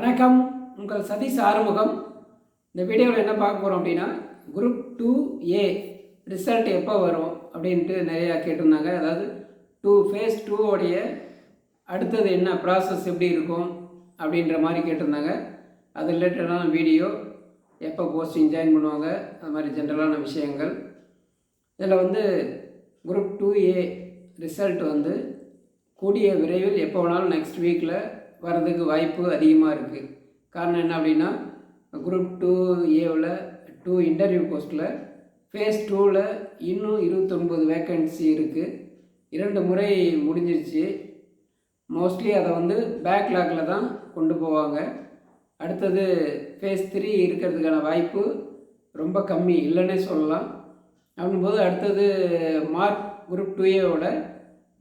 வணக்கம். உங்கள் சதீஷ் ஆறுமுகம். இந்த வீடியோவில் என்ன பார்க்க போகிறோம் அப்படின்னா குரூப் டூ ஏ ரிசல்ட் எப்போ வரும் அப்படின்ட்டு நிறையா கேட்டிருந்தாங்க. அதாவது டூ ஃபேஸ் டூவோடைய அடுத்தது என்ன ப்ராசஸ் எப்படி இருக்கும் அப்படின்ற மாதிரி கேட்டிருந்தாங்க. அது ரிலேட்டடான வீடியோ எப்போ போஸ்டிங் ஜாயின் பண்ணுவாங்க அது மாதிரி ஜென்ரலான விஷயங்கள். இதில் வந்து குரூப் டூ ஏ ரிசல்ட் வந்து கூடிய விரைவில் எப்போ வேணாலும் நெக்ஸ்ட் வீக்கில் வர்றதுக்கு வாய்ப்பு அதிகமாக இருக்குது காரணம் என்ன அப்படின்னா குரூப் டூ ஏவில் டூ இன்டர்வியூ போஸ்ட்டில் ஃபேஸ் டூவில் இன்னும் இருபத்தொன்பது வேக்கன்சி இருக்குது இரண்டு முறை முடிஞ்சிருச்சு. மோஸ்ட்லி அதை வந்து பேக்லாகில் தான் கொண்டு போவாங்க. அடுத்தது ஃபேஸ் த்ரீ இருக்கிறதுக்கான வாய்ப்பு ரொம்ப கம்மி இல்லைன்னே சொல்லலாம். அப்படின்போது அடுத்தது மார்க் குரூப் டூ ஏவோட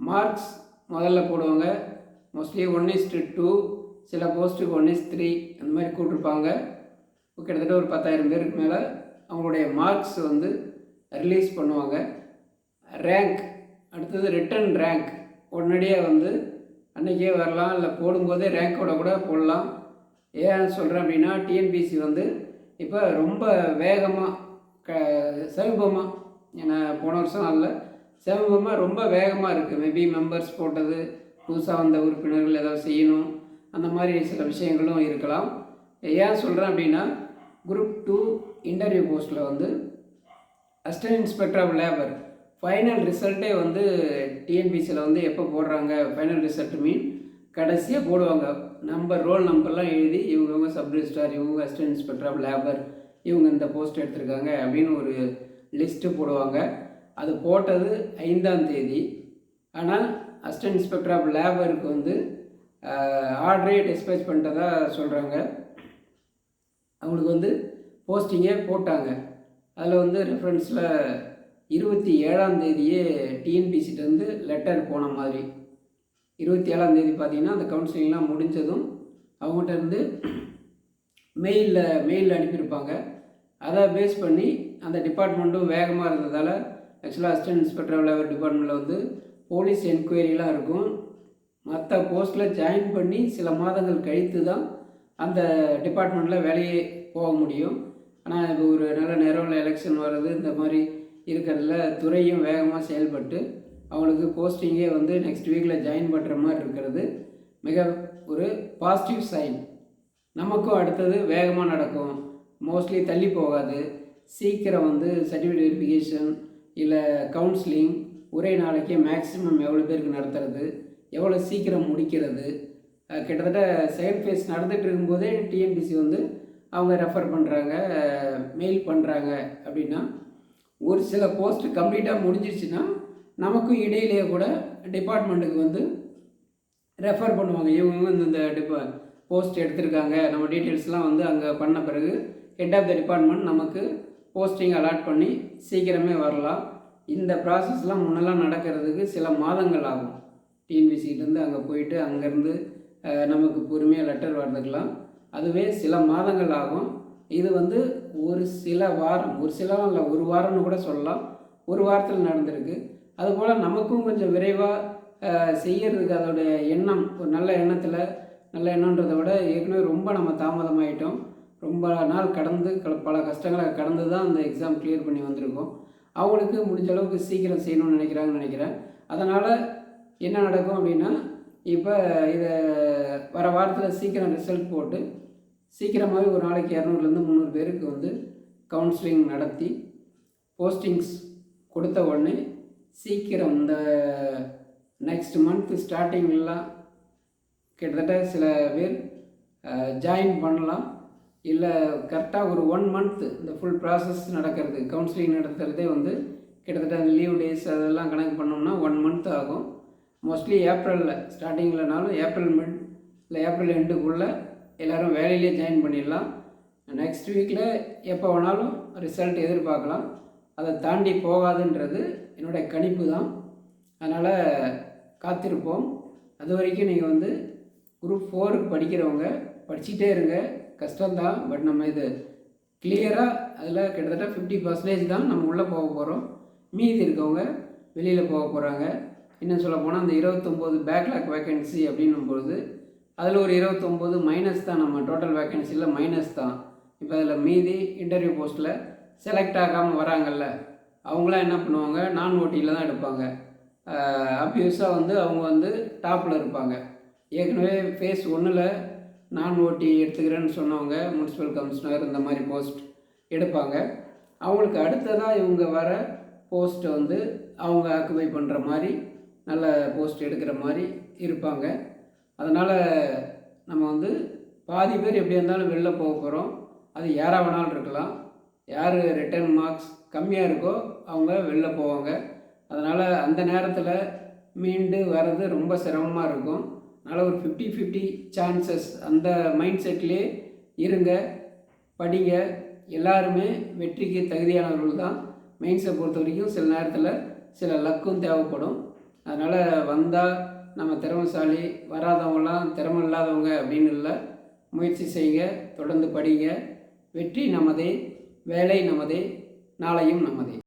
மார்க்ஸ் முதல்ல போடுவாங்க. மோஸ்ட்லி ஒன் இஸ்டு டூ சில போஸ்ட்டுக்கு ஒன் இஸ் த்ரீ அந்த மாதிரி கூட்டிருப்பாங்க. கிட்டத்தட்ட ஒரு பத்தாயிரம் பேருக்கு மேலே அவங்களுடைய மார்க்ஸ் வந்து ரிலீஸ் பண்ணுவாங்க. ரேங்க் அடுத்தது ரிட்டன் ரேங்க் உடனடியாக வந்து அன்றைக்கே வரலாம் இல்லை போடும்போதே ரேங்கோட கூட போடலாம். ஏன் சொல்கிறேன் அப்படின்னா டிஎன்பிசி வந்து இப்போ ரொம்ப வேகமாக க சமீபமாக ஏன்னா போன வருஷம் அல்ல சமீபமாக ரொம்ப வேகமாக இருக்குது மேபி மெம்பர்ஸ் போட்டது புதுசாக வந்த உறுப்பினர்கள் ஏதாவது செய்யணும் அந்த மாதிரி சில விஷயங்களும் இருக்கலாம். ஏன் சொல்கிறேன் அப்படின்னா குரூப் டூ இன்டர்வியூ போஸ்ட்டில் வந்து assistant inspector of labour final ரிசல்ட்டே வந்து டிஎன்பிசியில் வந்து எப்போ போடுறாங்க ஃபைனல் ரிசல்ட் மீன் கடைசியாக போடுவாங்க. நம்பர் ரோல் நம்பர்லாம் எழுதி இவங்க சப் ரிஜிஸ்டார் இவங்க அசிஸ்டன்ட் இன்ஸ்பெக்டர் ஆஃப் லேபர் இவங்க இந்த போஸ்ட் எடுத்திருக்காங்க அப்படின்னு ஒரு லிஸ்ட்டு போடுவாங்க. அது போட்டது ஐந்தாம் தேதி. ஆனால் அசிஸ்டன்ட் இன்ஸ்பெக்டர் ஆஃப் லேபருக்கு வந்து ஆர்டரே டிஸ்பேச் பண்ணிட்டதா சொல்கிறாங்க அவங்களுக்கு வந்து போஸ்டிங்கே போட்டாங்க. அதில் வந்து ரெஃபரன்ஸில் இருபத்தி ஏழாம் தேதியே டிஎன்பிசிட்டேருந்து லெட்டர் போன மாதிரி. இருபத்தி ஏழாம் தேதி பார்த்தீங்கன்னா அந்த கவுன்சிலிங்லாம் முடிஞ்சதும் அவங்ககிட்ட இருந்து மெயிலில் மெயிலில் அனுப்பியிருப்பாங்க. அதை பேஸ் பண்ணி அந்த டிபார்ட்மெண்ட்டும் வேகமாக இருந்ததால் ஆக்சுவலாக அசிஸ்டன்ட் இன்ஸ்பெக்டர் லேபர் டிபார்ட்மெண்ட்டில் வந்து போலீஸ் என்கொயரிலாம் இருக்கும். மற்ற போஸ்ட்டில் ஜாயின் பண்ணி சில மாதங்கள் கழித்து தான் அந்த டிபார்ட்மெண்ட்டில் வேலையே போக முடியும். ஆனால் இப்போ ஒரு நல்ல நேரம் எலெக்ஷன் வர்றது இந்த மாதிரி இருக்கிறதுல துறையும் வேகமாக செயல்பட்டு அவங்களுக்கு போஸ்டிங்கே வந்து நெக்ஸ்ட் வீக்கில் ஜாயின் பண்ணுற மாதிரி இருக்கிறது. மிக ஒரு பாசிட்டிவ் சைன் நமக்கும் அடுத்தது வேகமாக நடக்கும். மோஸ்ட்லி தள்ளி போகாது. சீக்கிரம் வந்து சர்டிஃபிகேட் வெரிஃபிகேஷன் இல்லை கவுன்சிலிங் ஒரே நாளைக்கே மேக்ஸிமம் எவ்வளோ பேருக்கு நடத்துறது எவ்வளோ சீக்கிரம் முடிக்கிறது கிட்டத்தட்ட செகண்ட் ஃபேஸ் நடந்துகிட்டு இருக்கும்போதே டிஎன்பிசி வந்து அவங்க ரெஃபர் பண்ணுறாங்க மெயில் பண்ணுறாங்க அப்படின்னா ஒரு சில போஸ்ட் கம்ப்ளீட்டாக முடிஞ்சிருச்சுன்னா நமக்கும் இடையிலேயே கூட டிபார்ட்மெண்ட்டுக்கு வந்து ரெஃபர் பண்ணுவாங்க. இவங்க இந்த டிபா போஸ்ட் எடுத்திருக்காங்க. நம்ம டீட்டெயில்ஸ்லாம் வந்து அங்கே பண்ண பிறகு ஹெட் ஆஃப் த டிபார்ட்மெண்ட் நமக்கு போஸ்டிங் அலாட் பண்ணி சீக்கிரமே வரலாம். இந்த ப்ராசஸ்லாம் முன்னெல்லாம் நடக்கிறதுக்கு சில மாதங்கள் ஆகும். டிஎன்பிசிகிட்டேருந்து அங்கே போயிட்டு அங்கேருந்து நமக்கு பொறுமையாக லெட்டர் வர்றதுக்கெலாம் அதுவே சில மாதங்கள் ஆகும். இது வந்து ஒரு சில வாரம் ஒரு சில இல்லை ஒரு வாரம்னு கூட சொல்லலாம். ஒரு வாரத்தில் நடந்திருக்கு. அதுபோல் நமக்கும் கொஞ்சம் விரைவாக செய்யறதுக்கு அதோடைய எண்ணம் ஒரு நல்ல எண்ணத்தில் நல்ல எண்ணன்றதை விட ஏற்கனவே ரொம்ப நம்ம தாமதமாயிட்டோம். ரொம்ப நாள் கடந்து பல கஷ்டங்களை கடந்து தான் அந்த எக்ஸாம் கிளியர் பண்ணி வந்திருக்கோம். அவங்களுக்கு முடிஞ்ச அளவுக்கு சீக்கிரம் செய்யணும்னு நினைக்கிறாங்கன்னு நினைக்கிறேன். அதனால் என்ன நடக்கும் அப்படின்னா இப்போ இதை வர வாரத்தில் சீக்கிரம் ரிசல்ட் போட்டு சீக்கிரமாகவே ஒரு நாளைக்கு இரநூறுலேருந்து முந்நூறு பேருக்கு வந்து கவுன்சிலிங் நடத்தி போஸ்டிங்ஸ் கொடுத்த உடனே சீக்கிரம் இந்த நெக்ஸ்ட் மந்த் ஸ்டார்டிங்லாம் கிட்டத்தட்ட சில பேர் ஜாயின் பண்ணலாம். இல்லை கரெக்டாக ஒரு ஒன் மந்த் இந்த ஃபுல் ப்ராசஸ் நடக்கிறது கவுன்சிலிங் நடத்துகிறதே வந்து கிட்டத்தட்ட லீவ் டேஸ் அதெல்லாம் கணக்கு பண்ணோம்னா ஒன் மந்த் ஆகும். மோஸ்ட்லி ஏப்ரலில் ஸ்டார்டிங்கில்னாலும் ஏப்ரல் மிட் இல்லை ஏப்ரல் எண்டுக்குள்ளே எல்லோரும் வேலையிலே ஜாயின் பண்ணிடலாம். நெக்ஸ்ட் வீக்கில் எப்போ வேணாலும் ரிசல்ட் எதிர்பார்க்கலாம். அதை தாண்டி போகாதுன்றது என்னுடைய கணிப்பு தான். அதனால் காத்திருப்போம். அது வரைக்கும் நீங்கள் வந்து குரூப் ஃபோருக்கு படிக்கிறவங்க படிச்சுட்டே இருங்க. கஷ்டம்தான் பட் நம்ம இது கிளியராக அதில் கிட்டத்தட்ட ஃபிஃப்டி பர்சன்டேஜ் தான் நம்ம உள்ளே போக போகிறோம் மீதி இருக்கவங்க வெளியில் போக போகிறாங்க இன்னும் சொல்ல போனால் அந்த இருபத்தொம்போது பேக்லாக் வேக்கன்சி அப்படின்னும் பொழுது அதில் ஒரு இருபத்தொம்போது மைனஸ் தான் நம்ம டோட்டல் வேக்கன்சியில் மைனஸ் தான். இப்போ அதில் மீதி இன்டர்வியூ போஸ்ட்டில் செலக்ட் ஆகாமல் வராங்கல்ல அவங்களாம் என்ன பண்ணுவாங்க? நான் ஓட்டியில் தான் எடுப்பாங்க. அப்யூஸாக வந்து அவங்க வந்து டாப்பில் இருப்பாங்க. ஏற்கனவே ஃபேஸ் ஒன்றில் நான் ஓட்டி எடுத்துக்கிறேன்னு சொன்னவங்க முனிசிபல் கமிஷனர் இந்த மாதிரி போஸ்ட் எடுப்பாங்க. அவங்களுக்கு அடுத்ததாக இவங்க வர போஸ்ட்டை வந்து அவங்க ஆக்குபை பண்ணுற மாதிரி நல்ல போஸ்ட் எடுக்கிற மாதிரி இருப்பாங்க. அதனால் நம்ம வந்து பாதி பேர் எப்படி இருந்தாலும் வெளில போக போகிறோம் அது யாராக வேணாலும் இருக்கலாம். யார் ரிட்டர்ன் மார்க்ஸ் கம்மியாக இருக்கோ அவங்க வெளில போவாங்க. அதனால் அந்த நேரத்தில் மீண்டு வர்றது ரொம்ப சிரமமாக இருக்கும். அதனால் ஒரு ஃபிஃப்டி ஃபிஃப்டி சான்சஸ் அந்த மைண்ட் செட்லேயே இருங்க படிங்க. எல்லாருமே வெற்றிக்கு தகுதியானவர்கள் தான். மெயின்ஸை பொறுத்த வரைக்கும் சில நேரத்தில் சில லக்கும் தேவைப்படும். அதனால் வந்தால் நம்ம திறமைசாலி வராதவங்களாம் திறமை இல்லாதவங்க அப்படின்னு இல்லை. முயற்சி செய்யுங்க தொடர்ந்து படிங்க. வெற்றி நமதே வேலை நமதே நாளையும் நமதே.